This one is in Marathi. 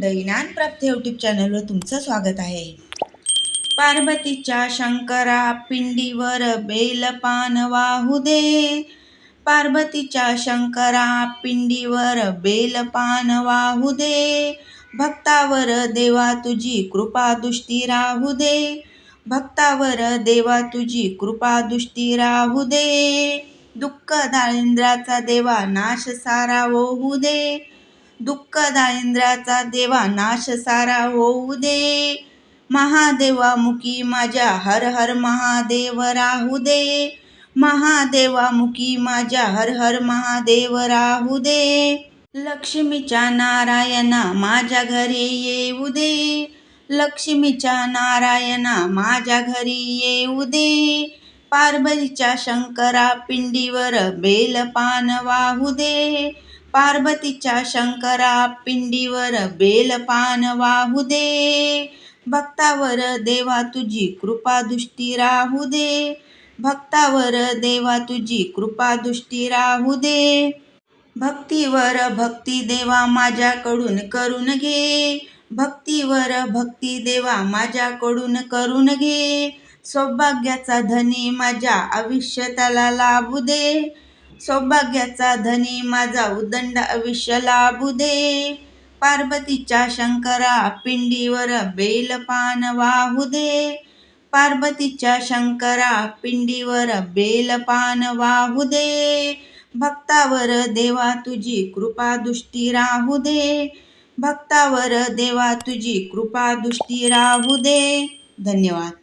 मंडळी ज्ञानप्राप्ती यूट्यूब चॅनलवर तुमचं स्वागत आहे. पार्वतीच्या शंकरा पिंडीवर बेलपान वाहू दे. पार्वतीच्या शंकरा पिंडीवर बेलपान वाहू दे. भक्तावर देवा तुझी कृपा दृष्टी राहू दे. भक्तावर देवा तुझी कृपा दृष्टी राहू दे. दुःख दारिंद्राचा देवा नाश सारा होऊ दे. दुःख दारिद्र्याचा देवा नाश सारा होऊ दे. महादेवामुखी माझ्या हर हर महादेव राहू दे. महादेवामुखी माझ्या हर हर महादेव राहू दे. लक्ष्मीच्या नारायणा माझ्या घरी येऊ दे. लक्ष्मीच्या नारायणा माझ्या घरी येऊ दे. पार्वतीच्या शंकरा पिंडीवर बेलपान वाहू दे. पार्वतीच्या शंकरा पिंडीवर बेलपान वाहू दे. भक्तावर देवा तुझी कृपा दृष्टी राहू दे. भक्तावर देवा तुझी कृपा दृष्टी राहू दे. भक्तीवर भक्ती देवा माझ्याकडून करून घे. भक्तीवर भक्ती देवा माझ्याकडून करून घे. सौभाग्याचा धनी माझ्या आयुष्याला लाभू दे. सौभाग्याचा धनी माझा उदंड आयुष्य लाभू दे. पार्वतीच्या शंकरा पिंडीवर बेलपान वाहू दे. पार्वतीच्या शंकरा पिंडीवर बेलपान वाहू दे. भक्तावर देवा तुझी कृपा दृष्टी राहू दे. भक्तावर देवा तुझी कृपा दृष्टी राहू दे. धन्यवाद.